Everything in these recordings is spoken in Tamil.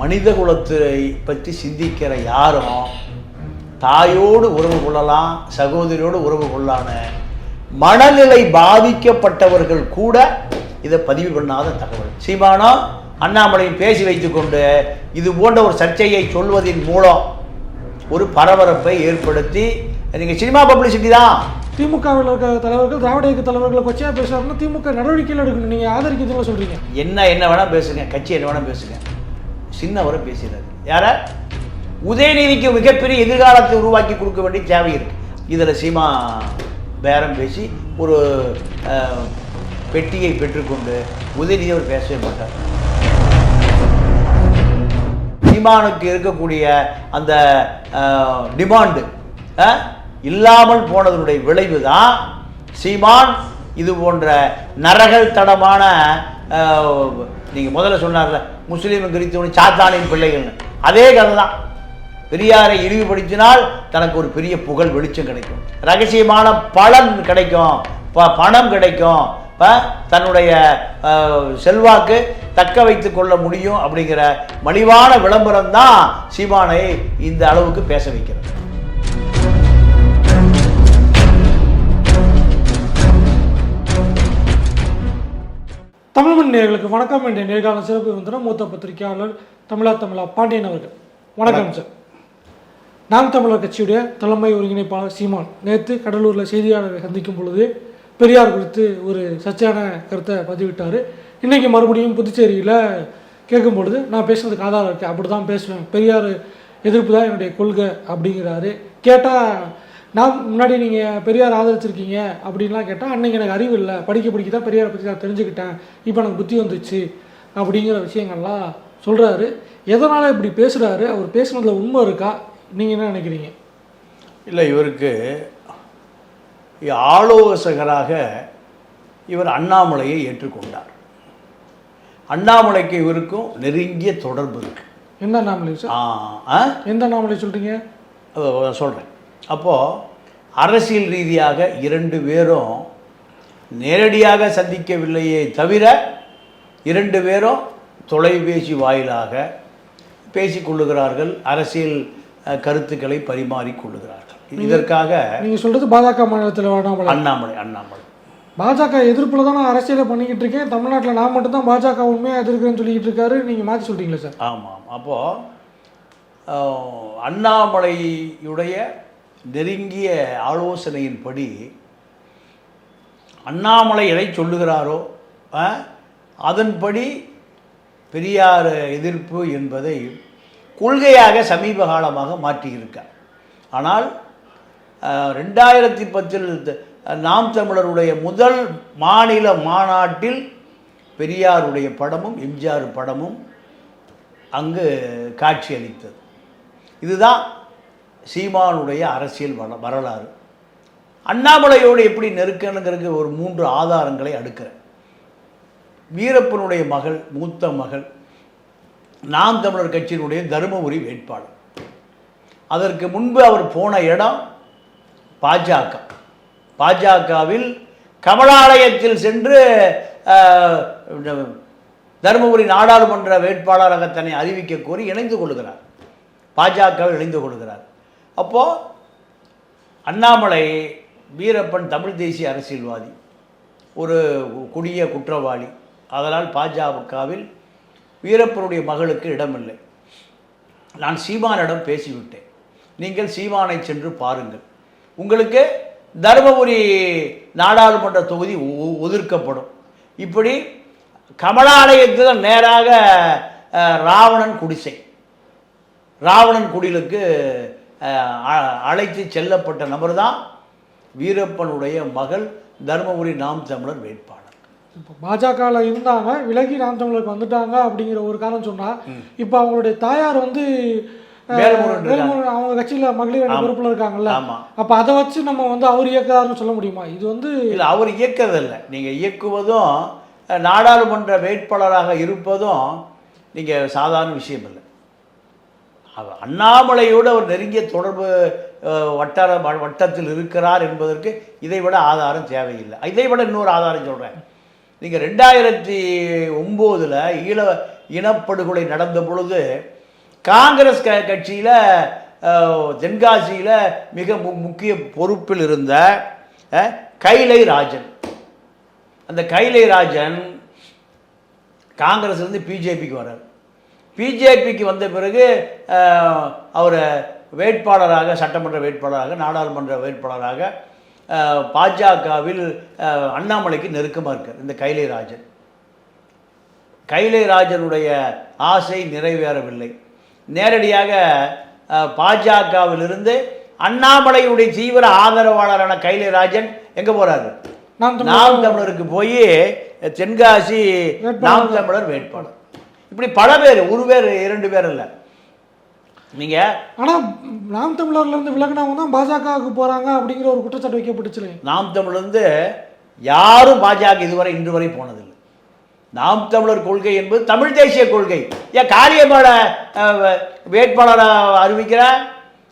மனித குலத்தை பற்றி சிந்திக்கிற யாரும் தாயோடு உறவு கொள்ளலாம் சகோதரியோடு உறவு கொள்ளான மனநிலை பாதிக்கப்பட்டவர்கள் கூட இதை பதிவு பண்ணாத தகவல். சீமானோ அண்ணாமலையும் பேசி வைத்துக்கொண்டு இது போன்ற ஒரு சர்ச்சையை சொல்வதின் மூலம் ஒரு பரபரப்பை ஏற்படுத்தி நீங்கள் சினிமா பப்ளிசிட்டி தான். திமுகவில் இருக்க தலைவர்கள் திராவிட இயக்க தலைவர்களை கொச்சையா பேசுறாருன்னா திமுக நடவடிக்கைகள் எடுக்கணும். நீங்க ஆதரிக்கிறதுல சொல்றீங்க. என்ன என்ன வேணால் பேசுங்க கட்சி என்ன வேணால் பேசுங்க. சின்னவரை பேசுகிறாரு யார? உதயநிதிக்கு மிகப்பெரிய எதிர்காலத்தை உருவாக்கி கொடுக்க வேண்டிய தேவை இருக்கு. இதில் சீமா பேரம் பேசி ஒரு பெட்டியை பெற்றுக்கொண்டு உதயநிதி அவர் பேசவே மாட்டார். சீமானுக்கு இருக்கக்கூடிய அந்த டிமாண்டு இல்லாமல் போனதனுடைய விளைவு தான் சீமான் இது போன்ற நரகல் தடமான நீங்கள் முதல்ல சொன்னார்ல முஸ்லீம் கிறிஸ்தவன் சாத்தானின் பிள்ளைகள்னு. அதே கதை தான் பெரியாரை இழிவுபடுத்தினால் தனக்கு ஒரு பெரிய புகழ் வெளிச்சம் கிடைக்கும். ரகசியமான பலன் கிடைக்கும். ப- பணம் கிடைக்கும். தன்னுடைய செல்வாக்கு தக்க வைத்து கொள்ள முடியும் அப்படிங்கிற மலிவான விளம்பரம் தான் சீமானை இந்த அளவுக்கு பேச வைக்கிறது. தமிழ்மண் நேர்களுக்கு வணக்கம். என்ற நேர்காண சிறப்பு விருந்தினர் மூத்த பத்திரிகையாளர் தமிழா தமிழா பாண்டியன் அவர்கள். வணக்கம் சார். நாம் தமிழர் கட்சியுடைய தலைமை ஒருங்கிணைப்பாளர் சீமான். நேற்று கடலூரில் செய்தியாளர்களை சந்திக்கும் பொழுது பெரியார் குறித்து ஒரு சர்ச்சையான கருத்தை பதிவிட்டார். இன்னைக்கு மறுபடியும் புதுச்சேரியில் கேட்கும் பொழுது நான் பேசுனதுக்கு ஆதாரம் இருக்கு. அப்படி தான் பேசுவேன். பெரியார் எதிர்ப்பு தான் என்னுடைய கொள்கை அப்படிங்கிறாரு. கேட்டால் நான் முன்னாடி நீங்கள் பெரியார் ஆதரிச்சிருக்கீங்க அப்படின்லாம் கேட்டால் அன்னைக்கு எனக்கு அறிவு இல்லை. படிக்க படிக்க தான் பெரியாரை பற்றி நான் தெரிஞ்சுக்கிட்டேன். இப்போ எனக்கு புத்தி வந்துச்சு அப்படிங்கிற விஷயங்கள்லாம் சொல்கிறாரு எதனால் இப்படி பேசுகிறாரு அவர் பேசுனதுல உண்மை இருக்கா? நீங்கள் என்ன நினைக்கிறீங்க? இல்லை இவருக்கு ஆலோசகராக இவர் அண்ணாமலையை ஏற்றுக்கொண்டார். அண்ணாமலைக்கு இவருக்கும் நெருங்கிய தொடர்பு இருக்கு. எந்த நாமலை சார்? ஆ, ஆ? எந்த நாமலை சொல்கிறீங்க சொல்கிறேன் அப்போது அரசியல் ரீதியாக இரண்டு பேரும் நேரடியாக சந்திக்கவில்லையே தவிர இரண்டு பேரும் தொலைபேசி வாயிலாக பேசிக்கொள்ளுகிறார்கள் அரசியல் கருத்துக்களை பரிமாறிக்கொள்ளுகிறார்கள். இதற்காக நீங்கள் சொல்கிறது பாஜக மாநிலத்தில் வேணாமலை அண்ணாமலை அண்ணாமலை. பாஜக எதிர்ப்பில் தான் நான் அரசியலை பண்ணிக்கிட்டு இருக்கேன். தமிழ்நாட்டில் நான் மட்டும்தான் பாஜக உண்மையாக எதிர்க்கிறேன்னு சொல்லிக்கிட்டு இருக்காரு. நீங்கள் மாற்றி சொல்கிறீங்களா சார்? ஆமாம். அப்போது அண்ணாமலையுடைய நெருங்கிய ஆலோசனையின்படி அண்ணாமலை எதை சொல்லுகிறாரோ அதன்படி பெரியார் எதிர்ப்பு என்பதை கொள்கையாக சமீப காலமாக மாற்றியிருக்கார். ஆனால் ரெண்டாயிரத்தி பத்தில் த- நாம் தமிழருடைய முதல் மாநில மாநாட்டில் பெரியாருடைய படமும் எம்ஜிஆர் படமும் அங்கு காட்சியளித்தது. இதுதான் சீமானுடைய அரசியல் வர வரலாறு. அண்ணாமலையோடு எப்படி நெருக்கணுங்கிறதுக்கு ஒரு மூன்று ஆதாரங்களை அடுக்கிறேன். வீரப்பனுடைய மகள் மூத்த மகள் நாம் தமிழர் கட்சியினுடைய தருமபுரி வேட்பாளர். அதற்கு முன்பு அவர் போன இடம் பாஜக. பாஜகவில் கமலாலயத்தில் சென்று தருமபுரி நாடாளுமன்ற வேட்பாளராக தன்னை அறிவிக்க கோரி இணைந்து கொள்கிறார். பாஜகவில் இணைந்து கொள்கிறார். அப்போது அண்ணாமலை வீரப்பன் தமிழ் தேசிய அரசியல்வாதி ஒரு கொடிய குற்றவாளி. அதனால் பாஜகவில் வீரப்பனுடைய மகளுக்கு இடமில்லை. நான் சீமானிடம் பேசிவிட்டேன். நீங்கள் சீமானை சென்று பாருங்கள். உங்களுக்கு தருமபுரி நாடாளுமன்ற தொகுதி ஒ- ஒதுக்கப்படும். இப்படி கமலாலயத்தில் நேராக ராவணன் குடிசை. ராவணன் குடிலுக்கு அழைத்து செல்லப்பட்ட நபர் தான் வீரப்பனுடைய மகள் தருமபுரி நாம் தமிழர் வேட்பாளர். இப்போ பாஜகவில் இருந்தாங்க விலகி நாம் தமிழருக்கு வந்துட்டாங்க அப்படிங்கிற ஒரு காரணம் சொன்னா இப்போ அவங்களுடைய தாயார் வந்து அவங்க கட்சியில மகளிர். பொறுப்புல இருக்காங்கல்ல. அப்ப அதை வச்சு நம்ம வந்து அவர் இயக்குறாருன்னு சொல்ல முடியுமா? இது வந்து இல்லை அவர் இயக்கறதில்லை. நீங்கள் இயக்குவதும் நாடாளுமன்ற வேட்பாளராக இருப்பதும் நீங்கள் சாதாரண விஷயம் இல்லை. அண்ணாமலையோடு அவர் நெருங்கிய தொடர்பு வட்டார வ- வட்டத்தில் இருக்கிறார் என்பதற்கு இதை விட ஆதாரம் தேவையில்லை. இதை விட இன்னொரு ஆதாரம் சொல்கிறேன் நீங்கள் ரெண்டாயிரத்தி ஒம்போதில் ஈழ இனப்படுகொலை நடந்த பொழுது காங்கிரஸ் க கட்சியில் தென்காசியில் மிக மு முக்கிய பொறுப்பில் இருந்த கைலை ராஜன் அந்த கைலை ராஜன் காங்கிரஸ்லேருந்து பிஜேபிக்கு வரார் பிஜேபிக்கு வந்த பிறகு அவரை வேட்பாளராக சட்டமன்ற வேட்பாளராக நாடாளுமன்ற வேட்பாளராக பாஜகவில் அண்ணாமலைக்கு நெருக்கமாக இருக்கார் இந்த கைலை ராஜன் கைலை ராஜனுடைய ஆசை நிறைவேறவில்லை. நேரடியாக பாஜகவிலிருந்து அண்ணாமலையுடைய தீவிர ஆதரவாளரான கைலை ராஜன் எங்கே போகிறாரு நாம் தமிழருக்கு போய் தென்காசி நாம் தமிழர் வேட்பாளர். இப்படி பல பேர் ஒரு பேர் இரண்டு பேர் இல்லை. நீங்க? ஆனா நாம் தமிழர்ல இருந்து விலகினவங்க தான் பாஜகவுக்கு போறாங்க அப்படிங்கிற ஒரு குற்றச்சாட்டு வைக்கப்பட்டுச்சுல. நாம் தமிழர்ந்து யாரும் பாஜக இதுவரை இன்று வரை போனதில்லை. நாம் தமிழர் கொள்கை என்பது தமிழ் தேசிய கொள்கை. ஏன் காரியமான வேட்பாளரை அறிவிக்கிற?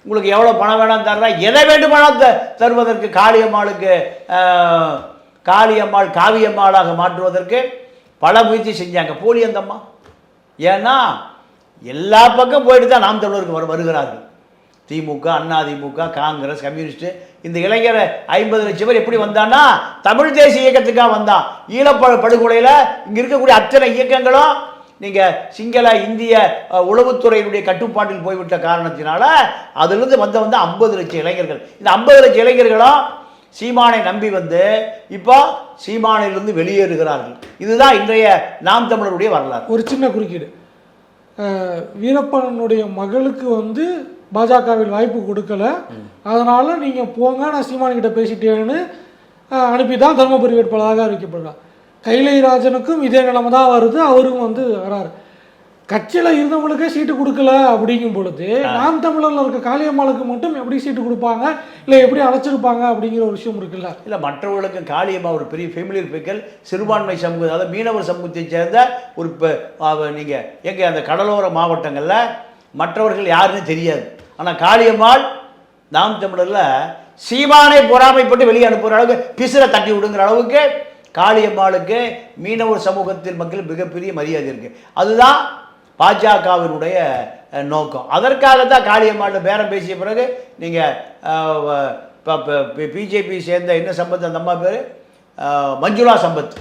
உங்களுக்கு எவ்வளோ பணம் வேணாம் தர்றா? எதை வேண்டுமானாலும் த- தருவதற்கு காளியம்மாளுக்கு காளியம்மாள் காவியம்மாளாக மாற்றுவதற்கு பல முயற்சி செஞ்சாங்க. போலி அந்த அம்மா ஏன்னா எல்லா பக்கம் போயிட்டு தான் நாம் தமிழருக்கு வரு வருகிறார்கள். திமுக அதிமுக காங்கிரஸ் கம்யூனிஸ்ட் இந்த இளைஞர் ஐம்பது லட்சம் பேர் எப்படி வந்தான்னா தமிழ் தேசிய இயக்கத்துக்காக வந்தான் ஈழப்ப படுகொலையில் இங்கே இருக்கக்கூடிய அத்தனை இயக்கங்களும் நீங்கள் சிங்கள இந்திய உளவுத்துறையினுடைய கட்டுப்பாட்டில் போய்விட்ட காரணத்தினால அதுலேருந்து வந்த வந்து ஐம்பது லட்சம் இளைஞர்கள். இந்த ஐம்பது லட்சம் இளைஞர்களும் சீமானை நம்பி வந்து இப்போ சீமானிலிருந்து வெளியேறுகிறார்கள். இதுதான் இன்றைய நாம் தமிழருடைய வரலாறு. ஒரு சின்ன குறுக்கீடு. அஹ், வீரப்பனுடைய மகளுக்கு வந்து பாஜகவில் வாய்ப்பு கொடுக்கல. அதனால நீங்க போங்க நான் சீமான் கிட்ட பேசிட்டேன்னு அனுப்பி தான் தருமபுரி வேட்பாளராக அறிவிக்கப்படுறார் கைலை ராஜனுக்கும் இதே நிலைமை தான் வருது அவரும் வந்து வராரு. கட்சியில இருந்தவங்களுக்கே சீட்டு கொடுக்கல அப்படிங்கும் பொழுது நாம் தமிழர்ல இருக்க காளியம்மாளுக்கு மட்டும் எப்படி சீட்டு கொடுப்பாங்க? இல்லை எப்படி அழைச்சிருப்பாங்க அப்படிங்கிற ஒரு விஷயம் இருக்குல்ல? இல்லை மற்றவர்களுக்கு காளியம்மா ஒரு பெரிய ஃபெமிலியர் பிக்கல் சிறுபான்மை சமூகம் அதாவது மீனவர் சமூகத்தைச் சேர்ந்த ஒரு நீங்கள் எங்கே அந்த கடலோர மாவட்டங்களில் மற்றவர்கள் யாருன்னு தெரியாது. ஆனால் காளியம்மாள் நாம் தமிழரில் சீமானை பொறாமைப்பட்டு வெளியே அனுப்புகிற அளவுக்கு பிசிற தட்டி விடுங்கிற அளவுக்கு காளியம்மாளுக்கு மீனவர் சமூகத்தில் மக்கள் மிகப்பெரிய மரியாதை இருக்குது அதுதான் பாஜகவினுடைய நோக்கம். அதற்காக தான் காளியம்மாள்கிட்ட பேரம் பேசிய பிறகு நீங்கள் பிஜேபி சேர்ந்த என்ன சம்பத் அந்த அம்மா பேர்? மஞ்சுளா சம்பத்.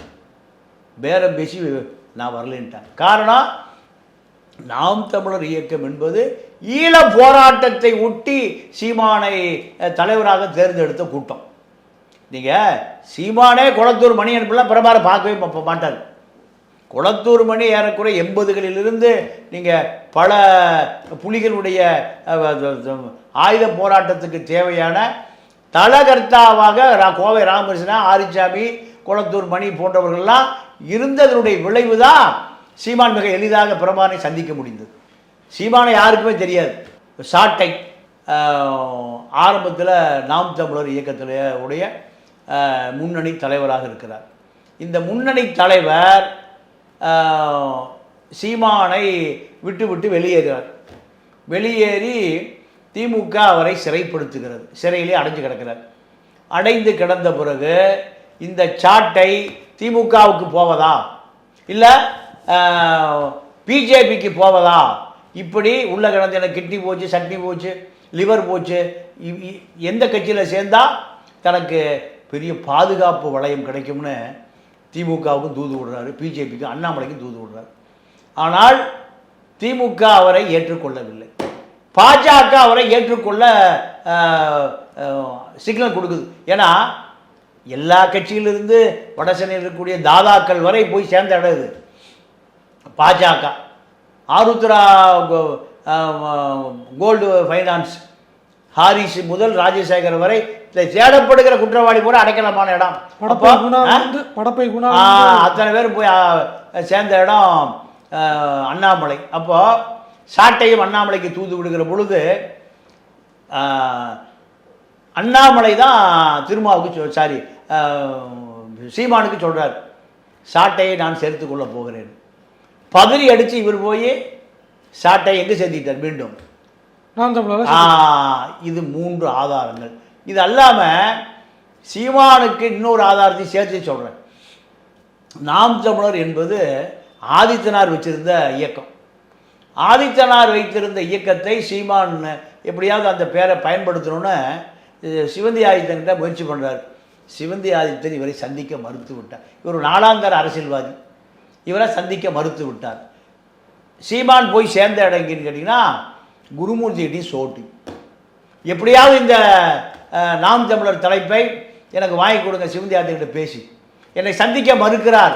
பேரம் பேசி நான் வரலன்ட்டேன் காரணம் நாம் தமிழர் இயக்கம் என்பது ஈழ போராட்டத்தை ஒட்டி சீமானை தலைவராக தேர்ந்தெடுத்த கூட்டம். நீங்கள் சீமானே குளத்தூர் மணி அனுப்பலாம் பிரபாரம் பார்க்கவே மாட்டார். குளத்தூர் மணி ஏறக்குறைய எண்பதுகளிலிருந்து நீங்கள் பல புலிகளுடைய ஆயுத போராட்டத்துக்கு தேவையான தலகர்த்தாவாக ரா- கோவை ராமகிருஷ்ணன் ஆரிச்சாமி குளத்தூர் மணி போன்றவர்கள்லாம் இருந்ததனுடைய விளைவு தான் சீமான் மிக எளிதாக பிரமானை சந்திக்க முடிந்தது. சீமானை யாருக்குமே தெரியாது. சாட்டை ஆரம்பத்தில் நாம் தமிழர் இயக்கத்தில் உடைய முன்னணி தலைவராக இருக்கிறார். இந்த முன்னணி தலைவர் சீமானை விட்டு விட்டு வெளியேறுகிறார். வெளியேறி திமுக அவரை சிறைப்படுத்துகிறது. சிறையிலே அடைஞ்சு கிடக்கிறார். அடைந்து கிடந்த பிறகு இந்த சாட்டை திமுகவுக்கு போவதா? இல்லை பிஜேபிக்கு போவதா? இப்படி உள்ள கிடந்து எனக்கு கிட்னி போச்சு சட்னி போச்சு லிவர் போச்சு இ- எந்த கட்சியில் சேர்ந்தால் தனக்கு பெரிய பாதுகாப்பு வளையம் கிடைக்கும்னு திமுகவுக்கும் தூது விடுறாரு பிஜேபிக்கு அண்ணாமலைக்கும் தூது விடுறாரு. ஆனால் திமுக அவரை ஏற்றுக்கொள்ளவில்லை. பாஜக அவரை ஏற்றுக்கொள்ள சிக்னல் கொடுக்குது. ஏன்னா எல்லா கட்சியிலிருந்து வடசென்னையில் இருக்கக்கூடிய தாதாக்கள் வரை போய் சேர்ந்த இடம் இது. பாஜக. Aarudhra go- gold finance Haris முதல் ராஜசேகர் வரை இந்த தேடப்படுகிற குற்றவாளி கூட அடைக்கலமான இடம். படப்பை குணா அத்தனை பேர் போய் சேர்ந்த இடம் அண்ணாமலை. அப்போ சாட்டையும் அண்ணாமலைக்கு தூது விடுகிற பொழுது அண்ணாமலை தான் திருமாவுக்கு சாரி சீமானுக்கு சொல்றார் சாட்டையை நான் சேர்த்து கொள்ள போகிறேன். பதறி அடித்து இவர் போய் சாட்டை எங்கே சேர்த்திட்டார்? மீண்டும். இது மூன்று ஆதாரங்கள். இது அல்லாமல் சீமானுக்கு இன்னொரு ஆதாரத்தையும் சேர்த்து சொல்கிறேன் நாம் தமிழர் என்பது ஆதித்தனார் வச்சிருந்த இயக்கம். ஆதித்தனார் வைத்திருந்த இயக்கத்தை சீமான் எப்படியாவது அந்த பேரை பயன்படுத்தணும்னு சிவந்தி ஆதித்தன்கிட்ட முயற்சி பண்ணுறார் சிவந்தி ஆதித்தன் இவரை சந்திக்க மறுத்து விட்டார். இவர் நாலாந்தர அரசியல்வாதி. இவரை சந்திக்க மறுத்து விட்டார். சீமான் போய் சேர்ந்த இடம் கேட்டிங்கன்னா குருமூர்த்திகிட்டி சோட்டி. எப்படியாவது இந்த நாம் தமிழர் தலைப்பை எனக்கு வாங்கி கொடுங்க சிவந்தி ஆதித்தன்கிட்ட பேசி. என்னை சந்திக்க மறுக்கிறார்.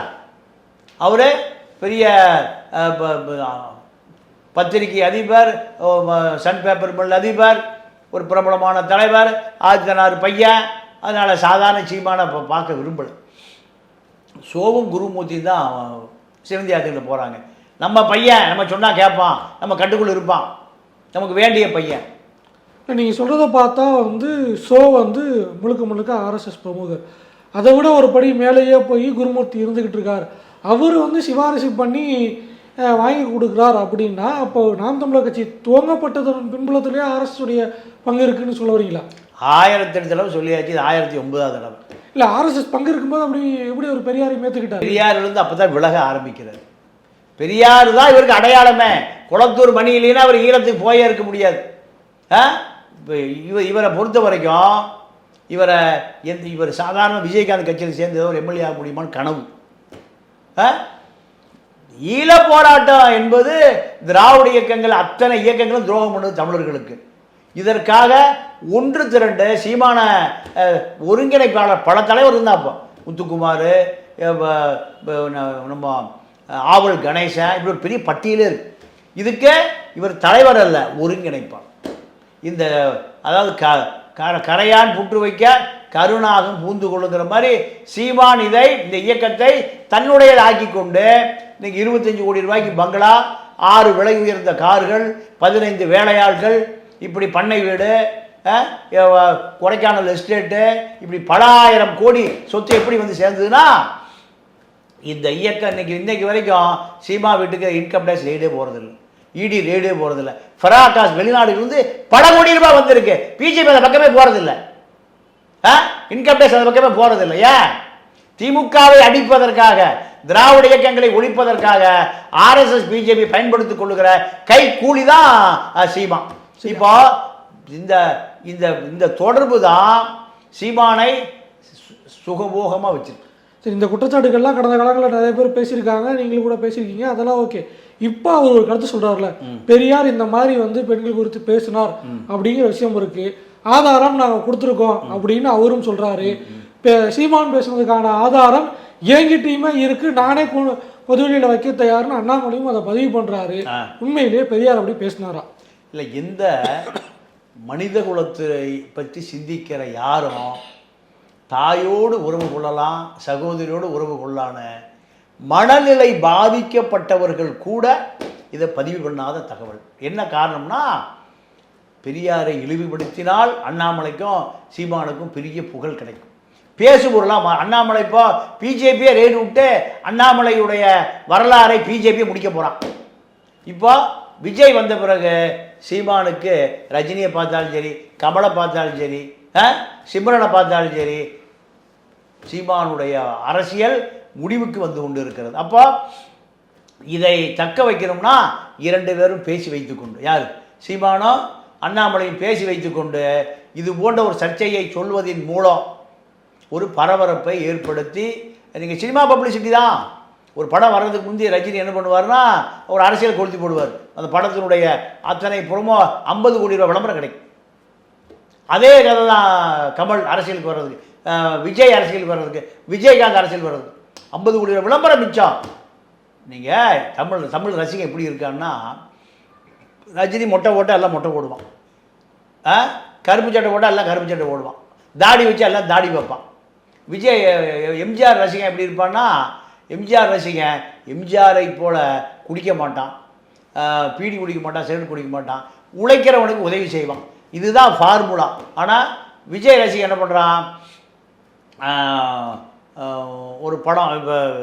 அவர் பெரிய ப- பத்திரிகை அதிபர் சன் பேப்பர் மில் அதிபர் ஒரு பிரபலமான தலைவர் ஆதித்தனார் பையன். அதனால் சாதாரண சீமான பார்க்க விரும்பலை. சோவும் குருமூர்த்தி தான் சிவந்தி ஆத்திரிட்ட போகிறாங்க நம்ம பையன் நம்ம சொன்னால் கேட்பான் நம்ம கட்டுக்குள்ளே இருப்பான். நமக்கு வேண்டிய பையன். நீங்கள் சொல்கிறத பார்த்தா வந்து ஷோ வந்து முழுக்க முழுக்க ஆர்எஸ்எஸ் பிரமுகர். அதை விட ஒரு படி மேலேயே போய் குருமூர்த்தி இருந்துக்கிட்டு இருக்கார். அவர் வந்து சிபாரிசு பண்ணி வாங்கி கொடுக்குறார் அப்படின்னா அப்போ நாம் தமிழர் கட்சி துவங்கப்பட்டதன் பின்புலத்திலேயே ஆர்எஸ் உடைய பங்கு இருக்குன்னு சொல்ல வரீங்களா? ஆயிரத்தி எட்டு தடவை சொல்லியாச்சு இது ஆயிரத்தி ஒன்பதாவது தடவை. இல்லை ஆர்எஸ்எஸ் பங்கு இருக்கும்போது அப்படி எப்படி ஒரு பெரியாரை மேத்துக்கிட்டார்? பெரியாரிலிருந்து அப்போ தான் விலக ஆரம்பிக்கிறார். பெரியார் தான் இவருக்கு அடையாளமே. குளத்தூர் மணி இல்லைன்னா அவர் ஈழத்துக்கு போயே இருக்க முடியாது. ஆ? இப்போ இவரை பொறுத்த வரைக்கும் இவரை எந்த இவர் சாதாரண விஜயகாந்த் கட்சியில் சேர்ந்து ஏதோ ஒரு எம்எல்ஏ ஆக முடியுமான்னு கனவு. ஈழ போராட்டம் என்பது திராவிட இயக்கங்கள் அத்தனை இயக்கங்களும் துரோகம் பண்ணது தமிழர்களுக்கு. இதற்காக ஒன்று திரண்டு சீமான ஒருங்கிணைப்பாளர் பல தலைவர் இருந்தாப்போ முத்துக்குமார் நம்ம ஆவல் கணேசன் இப்படி ஒரு பெரிய பட்டியலே இருக்கு. இதுக்கு இவர் தலைவர் அல்ல ஒருங்கிணைப்பாளர். இந்த அதாவது க கர- கரையான் புற்று வைக்க கருணாகம் பூந்து கொள்ளுங்கிற மாதிரி சீமான் இதை இந்த இயக்கத்தை தன்னுடையதாக்கி கொண்டு இன்னைக்கு இருபத்தஞ்சு கோடி ரூபாய்க்கு பங்களா ஆறு விலை உயர்ந்த கார்கள் பதினைந்து வேலையாள்கள் இப்படி பண்ணை வீடு கொடைக்கானல் எஸ்டேட்டு இப்படி பல ஆயிரம் கோடி சொத்து எப்படி வந்து சேர்ந்ததுன்னா இந்த இயக்கம் இன்னைக்கு இன்னைக்கு வரைக்கும் சீமா வீட்டுக்கு இன்கம் டேக்ஸ் ரெய்டே போகிறதில்ல இடி ரேடியோ போகிறதில்ல ஃபெராகாஸ் வெளிநாடுகளிலிருந்து பல கோடி ரூபாய் வந்திருக்கு. பிஜேபி அந்த பக்கமே போகிறதில்ல ஆ? இன்கம் டேக்ஸ் அந்த பக்கமே போகிறதில்ல ஏன்? திமுகவை அடிப்பதற்காக திராவிட இயக்கங்களை ஒழிப்பதற்காக ஆர்எஸ்எஸ் பிஜேபி பயன்படுத்திக் கொள்ளுகிற கை கூலி தான் சீமா இப்போ இந்த இந்த இந்த தொடர்பு தான் சீமானை சு- வச்சிருக்கு. சரி இந்த குற்றச்சாட்டுகள்லாம் கடந்த காலங்களில் நிறைய பேர் பேசியிருக்காங்க. நீங்களும் கூட பேசியிருக்கீங்க. அதெல்லாம் ஓகே இப்போ அவர் ஒரு கருத்து சொல்றாருல பெரியார் இந்த மாதிரி வந்து பெண்கள் குறித்து பேசினார் அப்படிங்கிற விஷயம் இருக்கு. ஆதாரம் நாங்கள் கொடுத்துருக்கோம் அப்படின்னு அவரும் சொல்றாரு. பெ- சீமான் பேசுனதுக்கான ஆதாரம் என்கிட்டயுமே இருக்கு. நானே பொதுவெளியில வைக்க தயார்னு அண்ணாமலையும் அதை பதிவு பண்றாரு. ஆ. உண்மையிலேயே பெரியார் அப்படி பேசினாரா? இல்லை எந்த மனித குலத்தை பற்றி சிந்திக்கிற யாரும் தாயோடு உறவு கொள்ளலாம் சகோதரியோடு உறவு கொள்ளான மனநிலை பாதிக்கப்பட்டவர்கள் கூட இதை பதிவு பண்ணாத தகவல். என்ன காரணம்னா பெரியாரை இழிவுபடுத்தினால் அண்ணாமலைக்கும் சீமானுக்கும் பெரிய புகழ் கிடைக்கும். பேசுபொருளாம் அண்ணாமலை இப்போ பிஜேபியை ரேடு விட்டு அண்ணாமலையுடைய வரலாறை பிஜேபியை முடிக்க போகிறான் இப்போ விஜய் வந்த பிறகு சீமானுக்கு ரஜினியை பார்த்தாலும் சரி கமலை பார்த்தாலும் சரி ஆ, சிம்ரனை பார்த்தாலும் சரி சீமானுடைய அரசியல் முடிவுக்கு வந்து கொண்டு இருக்கிறது அப்போ இதை தக்க வைக்கணும்னா இரண்டு பேரும் பேசி வைத்துக்கொண்டு யார்? சீமானோ அண்ணாமலையும் பேசி வைத்துக்கொண்டு இது போன்ற ஒரு சர்ச்சையை சொல்வதின் மூலம் ஒரு பரபரப்பை ஏற்படுத்தி நீங்கள் சினிமா பப்ளிசிட்டி தான். ஒரு படம் வர்றதுக்கு முந்தைய ரஜினி என்ன பண்ணுவார்னா ஒரு அரசியல் கொளுத்தி போடுவார். அந்த படத்தினுடைய அத்தனை புறமோ ஐம்பது கோடி ரூபாய் விளம்பரம் கிடைக்கும். அதே கதை தான் கமல் அரசியலுக்கு வர்றதுக்கு விஜய் அரசியலுக்கு வர்றதுக்கு விஜயகாந்த் அரசியல் வர்றதுக்கு. ஐம்பது கோடி விளம்பரம் மிச்சம். நீங்கள் தமிழ் தமிழ் ரசிகன் எப்படி இருக்கான்னா ரஜினி மொட்டை போட்டால் எல்லாம் மொட்டை போடுவான். ஆ? கருப்பு சட்டை போட்டால் எல்லாம் கருப்பு சட்டை போடுவான். தாடி வச்சு எல்லாம் தாடி வைப்பான். விஜய் எம்ஜிஆர் ரசிகன் எப்படி இருப்பான்னா எம்ஜிஆர் ரசிகன் எம்ஜிஆரை போல் குடிக்க மாட்டான். பீடி குடிக்க மாட்டான் சிகரெட் குடிக்க மாட்டான். உழைக்கிறவனுக்கு உதவி செய்வான். இதுதான் ஃபார்முலா ஆனால் விஜய் ரசிகன் என்ன பண்ணுறான் ஒரு படம் இப்போ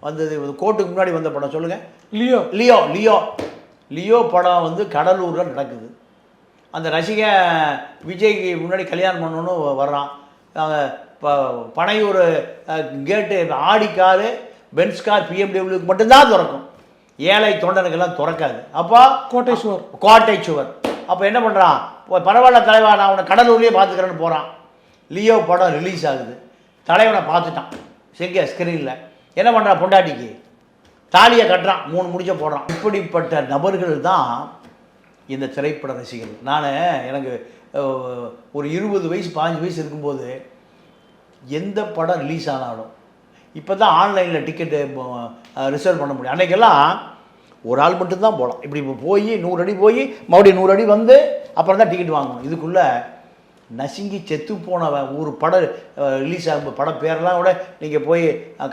வந்தது கோர்ட்டுக்கு முன்னாடி வந்த படம் சொல்லுங்கள் லியோ. Leo Leo. லியோ படம் வந்து கடலூரில் நடக்குது. அந்த ரசிகன் விஜய்க்கு முன்னாடி கல்யாணம் பண்ணணும்னு வர்றான். அஹ் ப- பனையூர் கேட்டு ஆடி காரு பென்ஸ் கார் பிஎம்டபிள்யூக்கு மட்டும்தான் திறக்கும். ஏழை தொண்டனுக்கெல்லாம் திறக்காது. அப்போ கோட்டை சுவர். கோட்டை சுவர். அப்போ என்ன பண்ணுறான் பரவாயில்ல தலைவா நான் அவனை கடலூர்லேயே பார்த்துக்கிறேன்னு போகிறான் லியோ படம் ரிலீஸ் ஆகுது. தலைவனை பார்த்துட்டான். செங்க ஸ்க்ரீனில் என்ன பண்ணுறான் பொண்டாட்டிக்கு? தாலியை கட்டுறான் மூணு முடிச்ச போடுறான். இப்படிப்பட்ட நபர்கள் தான் இந்த திரைப்பட ரசிகர்கள். நான் எனக்கு ஒரு இருபது வயசு பாஞ்சு வயசு இருக்கும்போது எந்த படம் ரிலீஸ் ஆனாலும் இப்போ தான் ஆன்லைனில் டிக்கெட்டு ரிசர்வ் பண்ண முடியும். அன்றைக்கெல்லாம் ஒரு ஆள் மட்டும்தான் போகலாம் இப்படி இப்போ போய் நூறு அடி போய் மறுபடியும் நூறு அடி வந்து அப்புறம் தான் டிக்கெட் வாங்கணும். இதுக்குள்ளே நசுங்கி செத்து போன ஒரு படம் ரிலீஸ் ஆகும் படம் பேரெல்லாம் கூட நீங்கள் போய்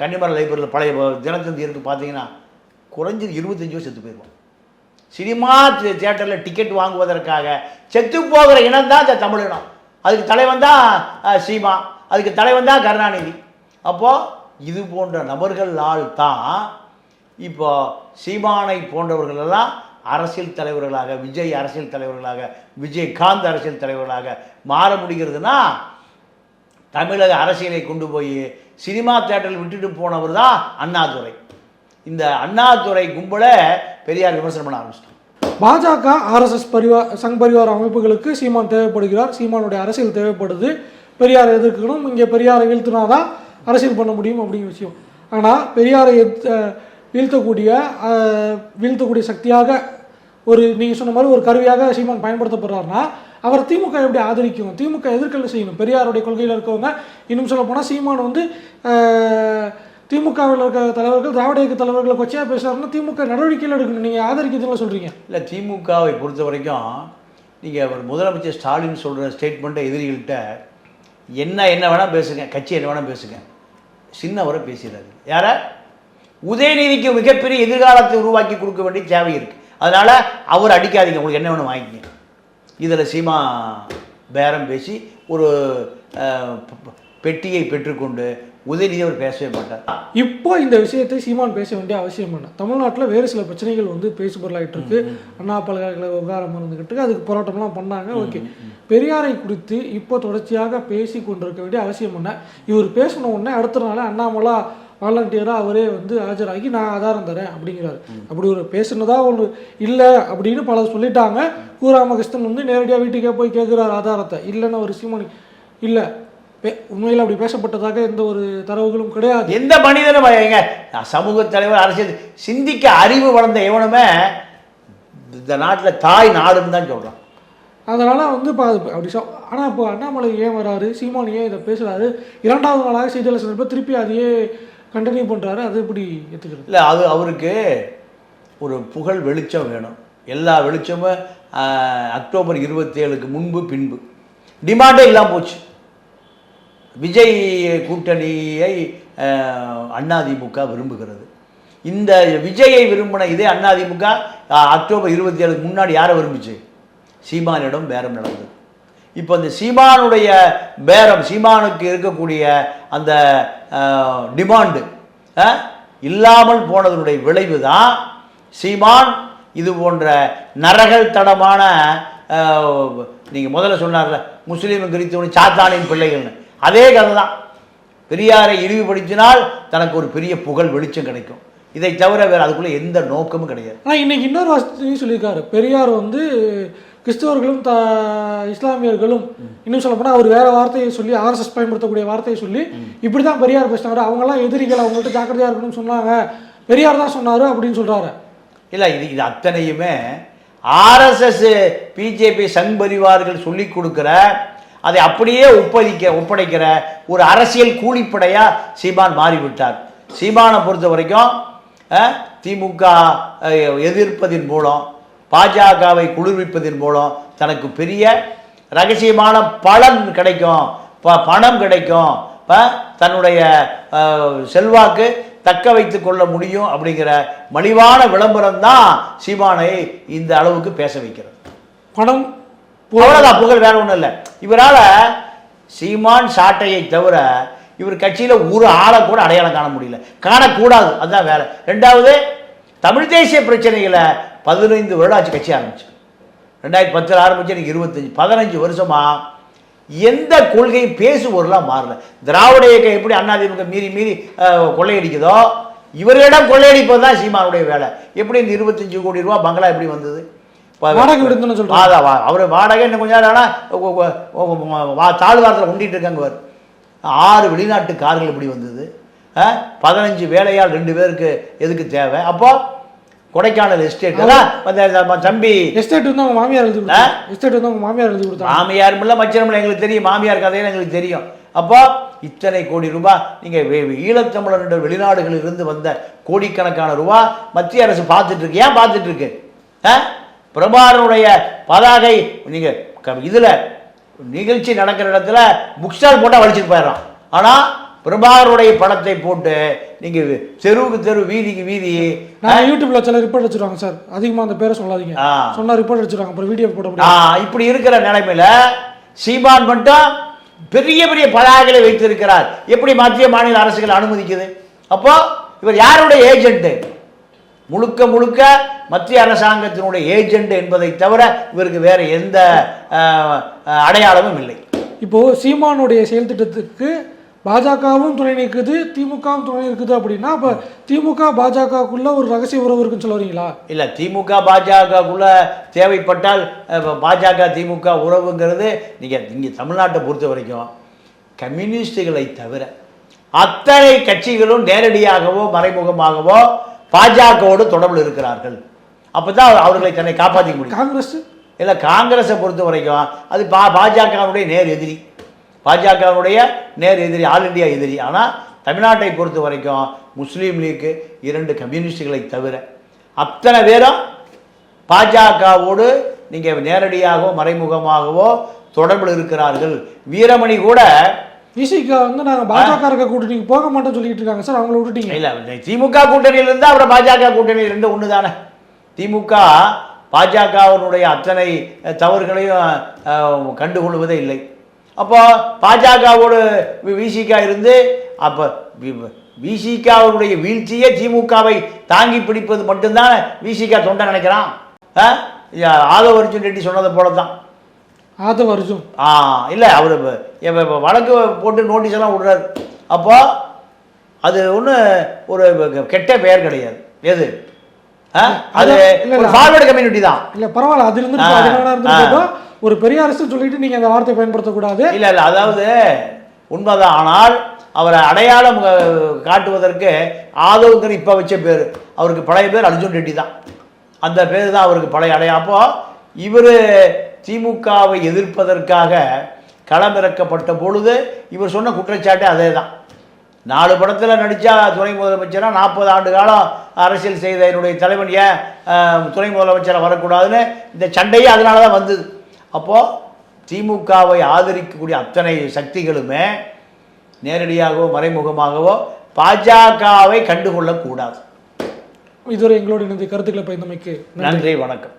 கன்னிமர லைப்ரரியில் பழைய தினத்தந்தி இருந்து பார்த்தீங்கன்னா குறைஞ்சது இருபத்தஞ்சி வருஷம் செத்து போயிடுவான் சினிமா தியேட்டரில் டிக்கெட் வாங்குவதற்காக செத்து போகிற இனம் தான் இந்த தமிழினம் அதுக்கு தலைவன் தான் சீமா. அதுக்கு தலைவன் தான் கருணாநிதி. அப்போது இது போன்ற நபர்களால் தான் இப்போ சீமானை போன்றவர்கள் எல்லாம் அரசியல் தலைவர்களாக விஜய் அரசியல் தலைவர்களாக விஜயகாந்த் அரசியல் தலைவர்களாக மாற முடிகிறதுனா தமிழக அரசியலை கொண்டு போய் சினிமா தேட்டரில் விட்டுட்டு போனவர் தான் அண்ணாதுரை. இந்த அண்ணாதுரை கும்பலை பெரியார் விமர்சனம் பண்ண ஆரம்பிச்சிட்டான் பாஜக ஆர்எஸ்எஸ் பரிவார் சங் பரிவார அமைப்புகளுக்கு சீமான் தேவைப்படுகிறார். சீமானுடைய அரசியல் தேவைப்படுது. பெரியாரை எதிர்க்கணும். இங்கே பெரியாரை வீழ்த்தினாதான் அரசியல் பண்ண முடியும் அப்படிங்கிற விஷயம். ஆனால் பெரியாரை எத் வீழ்த்தக்கூடிய வீழ்த்தக்கூடிய சக்தியாக ஒரு நீங்கள் சொன்ன மாதிரி ஒரு கருவியாக சீமான் பயன்படுத்தப்படுறாருன்னா அவர் திமுக எப்படி ஆதரிக்கும்? திமுக எதிர்க்கல செய்யணும்? பெரியாருடைய கொள்கையில் இருக்கவங்க இன்னும் சொல்ல போனால் சீமான் வந்து திமுகவில் இருக்க தலைவர்கள் திராவிட இயக்க தலைவர்களை கொச்சையாக பேசுகிறாருன்னா திமுக நடவடிக்கைகள் எடுக்கணும். நீங்கள் ஆதரிக்கிறதுன்னு சொல்கிறீங்க இல்லை திமுகவை பொறுத்த வரைக்கும் நீங்கள் அவர் முதலமைச்சர் ஸ்டாலின் சொல்கிற ஸ்டேட்மெண்ட்டை எதிரிகள்கிட்ட என்ன என்ன வேணால் பேசுங்க கட்சி என்ன வேணால் பேசுங்க. சின்னவரை பேசுகிறாரு யாரை? உதயநிதிக்கு மிகப்பெரிய எதிர்காலத்தை உருவாக்கி கொடுக்க வேண்டிய தேவை இருக்குது அதனால் அவர் அடிக்காதீங்க. உங்களுக்கு என்ன வேணும் வாங்கிக்கங்க. இதில் சீமா பேரம் பேசி ஒரு பெட்டியை பெற்றுக்கொண்டு உதயநிதி அவர் பேசவே மாட்டார். இப்போ இந்த விஷயத்தை சீமான் பேச வேண்டிய அவசியம் என்ன தமிழ்நாட்டில் வேறு சில பிரச்சனைகள் வந்து பேசுபொருளாயிட்டு இருக்கு. அண்ணா பல்கலைக்கழக விவகாரம் இருந்துகிட்டு இருக்கு. அதுக்கு போராட்டம்லாம் பண்ணாங்க. ஓகே. பெரியாரை குறித்து இப்போ தொடர்ச்சியாக பேசி கொண்டிருக்க வேண்டிய அவசியம் என்ன? இவர் பேசின உடனே அடுத்த நாள் அண்ணாமலா வாலண்டியராக அவரே வந்து ஆஜராகி நான் ஆதாரம் தரேன் அப்படிங்கிறாரு. அப்படி ஒரு பேசுனதா ஒன்று இல்லை அப்படின்னு பலர் சொல்லிட்டாங்க. கு ராமகிருஷ்ணன் வந்து நேரடியாக வீட்டுக்கே போய் கேட்குறாரு ஆதாரத்தை. இல்லைன்னு ஒரு சீமானி இல்லை உண்மையில் அப்படி பேசப்பட்டதாக எந்த ஒரு தரவுகளும் கிடையாது. எந்த மனிதனும் எங்க சமூக தலைவர் அரசியல் சிந்திக்க அறிவு வளர்ந்த எவனுமே இந்த நாட்டில் தாய் நாடுன்னு தான் சொல்கிறான் அதனால வந்து இப்போ அது அப்படி சொ ஆனால் இப்போ அண்ணாமலை ஏன் வராரு? சீமான் ஏன் இதை பேசுறாரு? இரண்டாவது நாளாக செய்தியாளர் சந்திப்ப திருப்பி அதையே கண்டினியூ பண்ணுறாரு அது எப்படி ஏற்றுக்கிறது இல்லை அது அவருக்கு ஒரு புகழ் வெளிச்சம் வேணும். எல்லா வெளிச்சமும் அக்டோபர் இருபத்தேழுக்கு முன்பு பின்பு. டிமாண்டே இல்லாமல் போச்சு. விஜய் கூட்டணியை அதிமுக விரும்புகிறது. இந்த விஜயை விரும்பின இதே அதிமுக அக்டோபர் இருபத்தி ஏழுக்கு முன்னாடி யாரை விரும்புச்சு? சீமானிடம் பேரம் நடந்தது. இப்போ இந்த சீமானுடைய பேரம் சீமானுக்கு இருக்கக்கூடிய அந்த டிமாண்டு இல்லாமல் போனதனுடைய விளைவு தான் சீமான். இது போன்ற நரகல் தடமான நீங்கள் முதல்ல சொன்னார்ல முஸ்லீம் கிறிஸ்தவன் சாத்தானின் பிள்ளைகள்னு. அதே கதை தான் பெரியாரை இழிவுபடுத்தினால் தனக்கு ஒரு பெரிய புகழ் வெளிச்சம் கிடைக்கும். இதை தவிர வேறு அதுக்குள்ளே எந்த நோக்கமும் கிடையாது. ஆனால் இன்னைக்கு இன்னொரு வசதியும் சொல்லியிருக்காரு. பெரியார் வந்து கிறிஸ்தவர்களும் த இஸ்லாமியர்களும் இன்னும் சொல்ல போனால் அவர் வேற வார்த்தையை சொல்லி ஆர்எஸ்எஸ் பயன்படுத்தக்கூடிய வார்த்தையை சொல்லி இப்படி தான் பெரியார் பேசினார். அவங்கெல்லாம் எதிரிகள் அவங்கள்ட்ட ஜாக்கிரதையாக இருக்கணும்னு சொன்னாங்க. பெரியார் தான் சொன்னார் அப்படின்னு சொல்கிறாரு இல்லை இது இது அத்தனையுமே ஆர்எஸ்எஸ் பிஜேபி சங் பரிவார்கள் சொல்லி கொடுக்குற அதை அப்படியே ஒப்பதிக்க ஒப்படைக்கிற ஒரு அரசியல் கூலிப்படையாக சீமான் மாறிவிட்டார். சீமானை பொறுத்த வரைக்கும் திமுக எதிர்ப்பதின் மூலம் பாஜகவை குளிர்விப்பதன் மூலம் தனக்கு பெரிய ரகசியமான பலன் கிடைக்கும். ப- பணம் கிடைக்கும். ப- தன்னுடைய செல்வாக்கு தக்க வைத்து கொள்ள முடியும் அப்படிங்கிற மலிவான விளம்பரம் தான் சீமானை இந்த அளவுக்கு பேச வைக்கிறது. பணம் அவ்வளோதான் புகழ் வேற ஒன்றும் இல்லை. இவரால் சீமான் சாட்டையை தவிர இவர் கட்சியில் ஒரு ஆளை கூட அடையாளம் காண முடியல. காணக்கூடாது அதுதான் வேலை ரெண்டாவது தமிழ் தேசிய பிரச்சனைகளை பதினைந்து வருடம் ஆச்சு கட்சி ஆரம்பிச்சு. ரெண்டாயிரத்தி பத்தில் ஆரம்பிச்சு எனக்கு இருபத்தஞ்சி. பதினஞ்சு வருஷமா எந்த கொள்கையும் பேசுபொருளாக மாறல. திராவிட இயக்கம் எப்படி அதிமுக மீறி மீறி கொள்ளையடிக்குதோ இவர்களிடம் கொள்ளையடிப்பது தான் சீமானுடைய வேலை. எப்படி இந்த இருபத்தஞ்சு கோடி ரூபா பங்களா எப்படி வந்தது? வாடகை விடுதுன்னு சொல்றாங்க. வாடா, வா- அவரு வாடகை இன்னும் கொஞ்ச நேரம் ஆனால் தாழ்வாரத்தில் உண்டிட்டு இருக்காங்க அவர் ஆறு வெளிநாட்டு கார்கள் எப்படி வந்தது? பதினஞ்சு வேலையால் ரெண்டு பேருக்கு எதுக்கு தேவை? அப்போ கொடைக்கானல் எஸ்டேட் வந்து தம்பி. எஸ்டேட் வந்து அவங்க மாமியார் எழுதி எஸ்டேட் வந்து அவங்க மாமியார் எழுதி கொடுத்தாங்க மாமியார் இல்லை மச்சனமில்ல எங்களுக்கு தெரியும். மாமியார் கதையில எங்களுக்கு தெரியும். அப்போ இத்தனை கோடி ரூபாய் நீங்கள் ஈழத்தமிழர் வெளிநாடுகளில் இருந்து வந்த கோடிக்கணக்கான ரூபாய் மத்திய அரசு பார்த்துட்டு இருக்கு ஏன் பார்த்துட்டு இருக்கு ஆ? பிரபாகரனுடைய பதாகை நீங்கள் இதில் நிகழ்ச்சி நடக்கிற இடத்துல புக் ஸ்டால் போட்டால் வலிச்சுட்டு போயிடறான். ஆனால் பிரபாகருடைய படத்தை போட்டு நீங்கள் தெருவுக்கு தெரு வீதிக்கு வீதி நான் யூடியூப்ல சில ரிப்போர்ட் வச்சிருவாங்க சார். அதிகமா அந்த பேரை சொல்லாதீங்க. சொன்னா ரிப்போர்ட் வச்சிருவாங்க அப்புறம் வீடியோ போட இப்படி இருக்கிற நிலைமையில சீமான் மட்டும் பெரிய பெரிய பதாகைகளை வைத்திருக்கிறார். எப்படி மத்திய மாநில அரசுகள் அனுமதிக்குது? அப்போ இவர் யாருடைய ஏஜென்ட் முழுக்க முழுக்க மத்திய அரசாங்கத்தினுடைய ஏஜென்ட் என்பதை தவிர இவருக்கு வேற எந்த அடையாளமும் இல்லை. இப்போ சீமானுடைய செயல் திட்டத்துக்கு பாஜகவும் துணை நிற்குது திமுகவும் துணை இருக்குது அப்படின்னா அப்ப திமுக பாஜகவுக்குள்ள ஒரு ரகசிய உறவு இருக்குன்னு சொல்ல வரீங்களா? இல்லை திமுக பாஜகக்குள்ள தேவைப்பட்டால் பாஜக திமுக உறவுங்கிறது நீங்கள் இங்கே தமிழ்நாட்டை பொறுத்த வரைக்கும் கம்யூனிஸ்டுகளை தவிர அத்தனை கட்சிகளும் நேரடியாகவோ மறைமுகமாகவோ பாஜகவோடு தொடர்பில் இருக்கிறார்கள். அப்போ தான் அவர்களை தன்னை காப்பாற்றிக்க முடியும். காங்கிரஸ்? இல்லை காங்கிரஸை பொறுத்த வரைக்கும் அது பா பாஜகவுடைய நேர் எதிரி. பாஜகவுடைய நேர் எதிரி ஆல் இந்தியா எதிரி. ஆனால் தமிழ்நாட்டை பொறுத்த வரைக்கும் முஸ்லீம் லீக்கு இரண்டு கம்யூனிஸ்டுகளை தவிர அத்தனை பேரும் பாஜகவோடு நீங்கள் நேரடியாகவோ மறைமுகமாகவோ தொடர்பில் இருக்கிறார்கள். வீரமணி கூட விசிக வந்து நாங்க பாஜக இருக்க கூட்டணிக்கு போக மாட்டோம்னு சொல்லிட்டு இருக்காங்க. சார் அவங்கள விட்டுட்டீங்க. இல்லை திமுக கூட்டணியில் இருந்தால் அப்புறம் பாஜக கூட்டணியில் இருந்து ஒன்று தானே திமுக பாஜகவினுடைய அத்தனை தவறுகளையும் கண்டுகொள்வதே இல்லை. அப்போ பாஜகவோடு விசிகா இருந்து அப்போ விசிகாவுடைய வீழ்ச்சியே திமுகவை தாங்கி பிடிப்பது மட்டும்தான் விசிகா தொண்டை நினைக்கிறான்? ஆதவ அர்ஜுன் ரெட்டி சொன்னதை போல தான் ஆதவ அர்ஜுன். ஆ இல்லை அவர் வழக்கு போட்டு நோட்டீஸ் எல்லாம் விடுறாரு. அப்போ அது ஒன்று ஒரு கெட்ட பெயர் கிடையாது. எது? அது. ஃபார்வர்டு கம்யூனிட்டி தான். இல்ல பரவாயில்ல அது இருந்து ஒரு பெரிய அரசு சொல்லிட்டு நீங்க அந்த வார்த்தையை பயன்படுத்தக்கூடாது. இல்லை இல்லை அதாவது உண்மைதான். ஆனால் அவரை அடையாளம் காட்டுவதற்கு ஆதவுங்கிற இப்போ வச்ச பேர். அவருக்கு பழைய பேர் அர்ஜுன் ரெட்டி தான். அந்த பேர் தான் அவருக்கு பழைய அடையா அப்போ இவர் திமுகவை எதிர்ப்பதற்காக களமிறக்கப்பட்ட பொழுது இவர் சொன்ன குற்றச்சாட்டு அதே தான் நாலு படத்தில் நடித்தா துணை முதலமைச்சராக நாற்பது ஆண்டு காலம் அரசியல் செய்த என்னுடைய தலைவன் ஏன் துணை முதலமைச்சராக வரக்கூடாதுன்னு இந்த சண்டையே அதனால தான் வந்தது. அப்போது திமுகவை ஆதரிக்கக்கூடிய அத்தனை சக்திகளுமே நேரடியாகவோ மறைமுகமாகவோ பாஜகவை கண்டுகொள்ளக்கூடாது. இதுவரை எங்களோட இணைந்து கருத்துக்களை பயந்தமைக்கு நன்றி. நன்றி வணக்கம்.